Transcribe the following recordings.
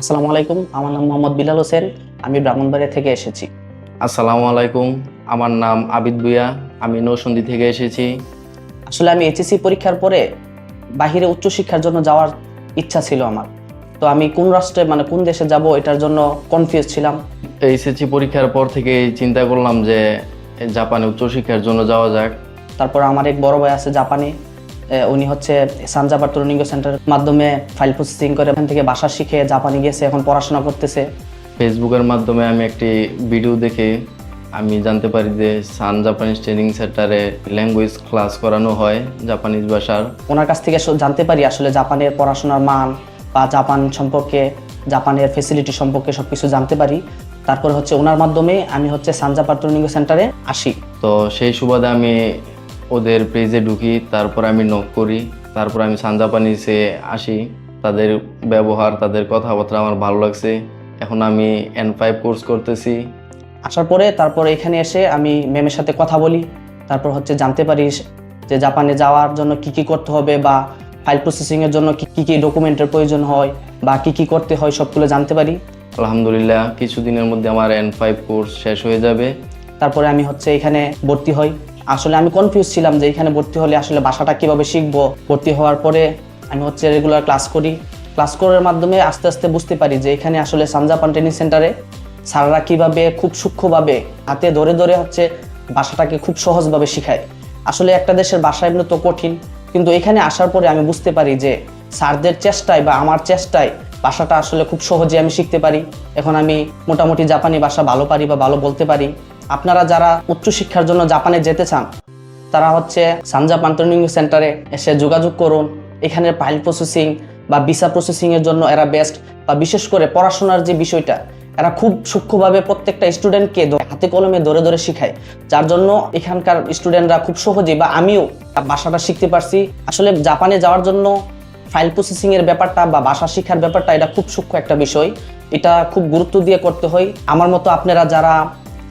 আসসালামু আলাইকুম আমার নাম মোহাম্মদ বিলাল হোসেন আমি ব্রাহ্মণবাড়িয়া থেকে এসেছি। আসসালামু আলাইকুম আমার নাম আবিদ ভুইয়া আমি নৌসন্দি থেকে এসেছি। আসলে আমি এইচএসসি পরীক্ষার পরে বাহিরে উচ্চশিক্ষার জন্য যাওয়ার ইচ্ছা ছিল আমার। তো আমি কোন রাষ্ট্রে মানে কোন দেশে যাব এটার জন্য কনফিউজ ছিলাম। এইচএসসি পরীক্ষার পর থেকে চিন্তা করলাম যে জাপানে উচ্চশিক্ষার জন্য যাওয়া যাক। তারপর আমার এক বড় ভাই আছে জাপানে উনি হচ্ছে সানজাবার ট্রেনিং সেন্টারের মাধ্যমে ফাইল প্রসেসিং করে ওখান থেকে ভাষা শিখে জাপানে গেছে এখন পড়াশোনা করতেছে। ফেসবুকের মাধ্যমে আমি একটি ভিডিও দেখে আমি জানতে পারি যে সান জাপানিজ ট্রেনিং সেন্টারে ল্যাঙ্গুয়েজ ক্লাস করানো হয় জাপানিজ ভাষার। ওনার কাছ থেকে জানতে পারি আসলে জাপানের পড়াশোনার মান বা জাপান সম্পর্কে জাপানের ফেসিলিটি সম্পর্কে সব কিছু জানতে পারি। তারপরে হচ্ছে ওনার মাধ্যমে আমি হচ্ছে সানজাপার ট্রেনিং সেন্টারে আসি। তো সেই সুবাদে আমি ওদের পেজে ঢুকি তারপর আমি নক করি তারপর আমি সান জাপানিজে আসি। তাদের ব্যবহার তাদের কথাবার্তা আমার ভালো লাগছে। এখন আমি এন ফাইভ কোর্স করতেছি। আসার পরে তারপর এখানে এসে আমি ম্যামের সাথে কথা বলি। তারপর হচ্ছে জানতে পারিস যে জাপানে যাওয়ার জন্য কি কি করতে হবে বা ফাইল প্রসেসিংয়ের জন্য কি কি কি ডকুমেন্টের প্রয়োজন হয় বা কি কি করতে হয় সবগুলো জানতে পারি। আলহামদুলিল্লাহ কিছুদিনের মধ্যে আমার এন ফাইভ কোর্স শেষ হয়ে যাবে। তারপরে আমি হচ্ছে এখানে ভর্তি হই। আসলে আমি কনফিউজ ছিলাম যে এখানে ভর্তি হলে আসলে ভাষাটা কীভাবে শিখব? ভর্তি হওয়ার পরে আমি হচ্ছে রেগুলার ক্লাস করি। ক্লাস করার মাধ্যমে আস্তে আস্তে বুঝতে পারি যে এখানে আসলে সানজাপান ট্রেনিং সেন্টারে স্যাররা কীভাবে খুব সূক্ষ্মভাবে হাতে ধরে ধরে হচ্ছে ভাষাটাকে খুব সহজভাবে শেখায়। আসলে একটা দেশের ভাষা এমনি তো কঠিন, কিন্তু এখানে আসার পরে আমি বুঝতে পারি যে স্যারদের চেষ্টায় বা আমার চেষ্টায় ভাষাটা আসলে খুব সহজে আমি শিখতে পারি। এখন আমি মোটামুটি জাপানি ভাষা ভালো পারি বা ভালো বলতে পারি। আপনারা যারা উচ্চশিক্ষার জন্য জাপানে যেতে চান, তারা হচ্ছে সানজাপান ট্রেনিং সেন্টারে এসে যোগাযোগ করুন। এখানের ফাইল প্রসেসিং বা ভিসা প্রসেসিং এর জন্য এরা বেস্ট বা বিশেষ করে পড়াশোনার যে বিষয়টা, এরা খুব সূক্ষ্মভাবে প্রত্যেকটা স্টুডেন্টকে হাতে কলমে ধরে ধরে শেখায়। যার জন্য এখানকার স্টুডেন্টরা খুব সহজেই বা আমিও ভাষাটা শিখতে পারছি। আসলে জাপানে যাওয়ার জন্য ফাইল প্রসেসিং এর ব্যাপারটা বা ভাষা শিক্ষার ব্যাপারটা এটা খুব সূক্ষ্ম একটা বিষয়। এটা খুব গুরুত্ব দিয়ে করতে হয়। আমার মতো আপনারা যারা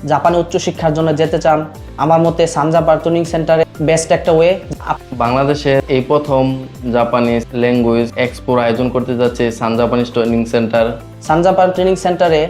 জাপানে উচ্চশিক্ষার জন্য যেতে চান আমার মতে সানজা ট্রেনিং সেন্টারে বেস্ট একটা ওয়ে বাংলাদেশে এই প্রথম জাপানিজ ল্যাঙ্গুয়েজ এক্সপোর আয়োজন করতে যাচ্ছে Sun Japanese training center Sun Japan training সেন্টারে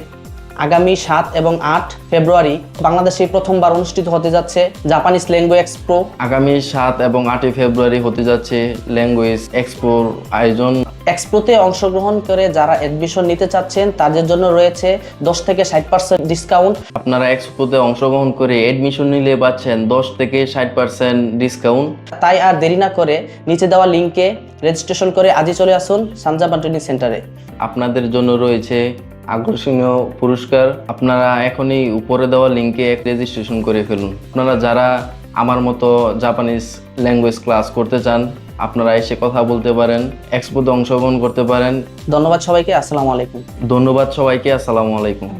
আগামী সাত এবং আট ফেব্রুয়ারি বাংলাদেশে প্রথমবার অনুষ্ঠিত হতে যাচ্ছে জাপানিজ ল্যাঙ্গুয়েজ এক্সপ্রো আগামী সাত এবং আটই ফেব্রুয়ারি হতে যাচ্ছে ল্যাঙ্গুয়েজ এক্সপোর আয়োজন। এক্সপ্রোতে অংশগ্রহণ করে যারা অ্যাডমিশন নিতে চাচ্ছেন তাদের জন্য রয়েছে দশ থেকে ষাট পার্সেন্ট ডিসকাউন্ট। আপনারা এক্সপোতে অংশগ্রহণ করে এডমিশন নিলে পাচ্ছেন দশ থেকে ষাট পার্সেন্ট ডিসকাউন্ট। তাই আর দেরি না করে নিচে দেওয়া লিঙ্কে রেজিস্ট্রেশন করে আজই চলে আসুন সানজাপান ট্রেনিং সেন্টারে। আপনাদের জন্য রয়েছে আকর্ষণীয় পুরস্কার আপনারা এখনই উপরে দেওয়া লিঙ্কে এক রেজিস্ট্রেশন করে ফেলুন। আপনারা যারা আমার মতো জাপানিজ ল্যাঙ্গুয়েজ ক্লাস করতে চান আপনারা এসে কথা বলতে পারেন এক্সপোতে অংশগ্রহণ করতে পারেন। ধন্যবাদ সবাইকে আসসালামু আলাইকুম। ধন্যবাদ সবাইকে আসসালামু আলাইকুম।